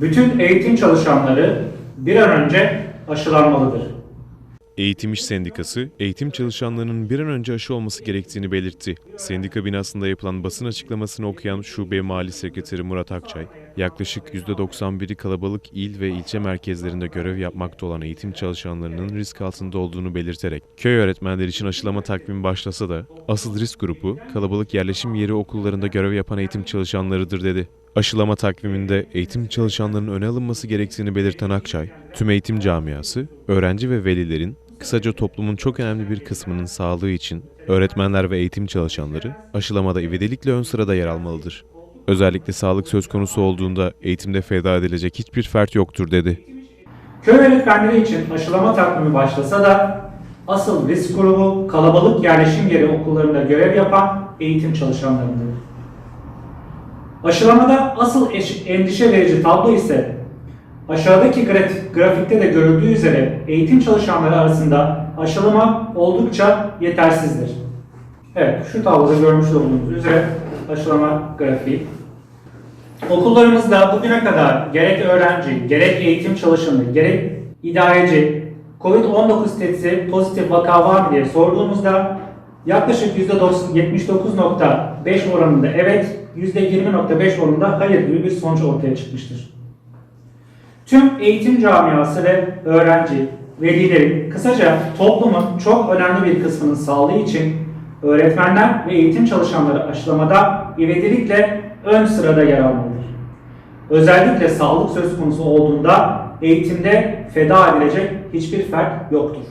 Bütün eğitim çalışanları bir an önce aşılanmalıdır. Eğitim İş Sendikası, eğitim çalışanlarının bir an önce aşı olması gerektiğini belirtti. Sendika binasında yapılan basın açıklamasını okuyan Şube Mali Sekreteri Murat Akçay, yaklaşık %91'i kalabalık il ve ilçe merkezlerinde görev yapmakta olan eğitim çalışanlarının risk altında olduğunu belirterek, köy öğretmenleri için aşılama takvimi başlasa da asıl risk grubu kalabalık yerleşim yeri okullarında görev yapan eğitim çalışanlarıdır dedi. Aşılama takviminde eğitim çalışanlarının öne alınması gerektiğini belirten Akçay, tüm eğitim camiası, öğrenci ve velilerin, kısaca toplumun çok önemli bir kısmının sağlığı için öğretmenler ve eğitim çalışanları aşılamada ivedilikle ön sırada yer almalıdır. Özellikle sağlık söz konusu olduğunda eğitimde feda edilecek hiçbir fert yoktur dedi. Köy öğretmenleri için aşılama takvimi başlasa da asıl risk grubu kalabalık yerleşim yeri okullarında görev yapan eğitim çalışanlarıdır. Aşılamada asıl endişe verici tablo ise aşağıdaki graf- grafikte de görüldüğü üzere eğitim çalışanları arasında aşılama oldukça yetersizdir. Evet, şu tabloda görmüş olduğunuz üzere aşılama grafiği. Okullarımızda bugüne kadar gerek öğrenci, gerek eğitim çalışanı, gerek idareci COVID-19 testi pozitif vaka var mı diye sorduğumuzda yaklaşık %79.5 oranında evet, %20.5 oranında hayır gibi bir sonuç ortaya çıkmıştır. Tüm eğitim camiası ve öğrenci, velilerin, kısaca toplumun çok önemli bir kısmının sağlığı için öğretmenler ve eğitim çalışanları aşılamada ivedilikle ön sırada yer almalıdır. Özellikle sağlık söz konusu olduğunda eğitimde feda edilecek hiçbir fert yoktur.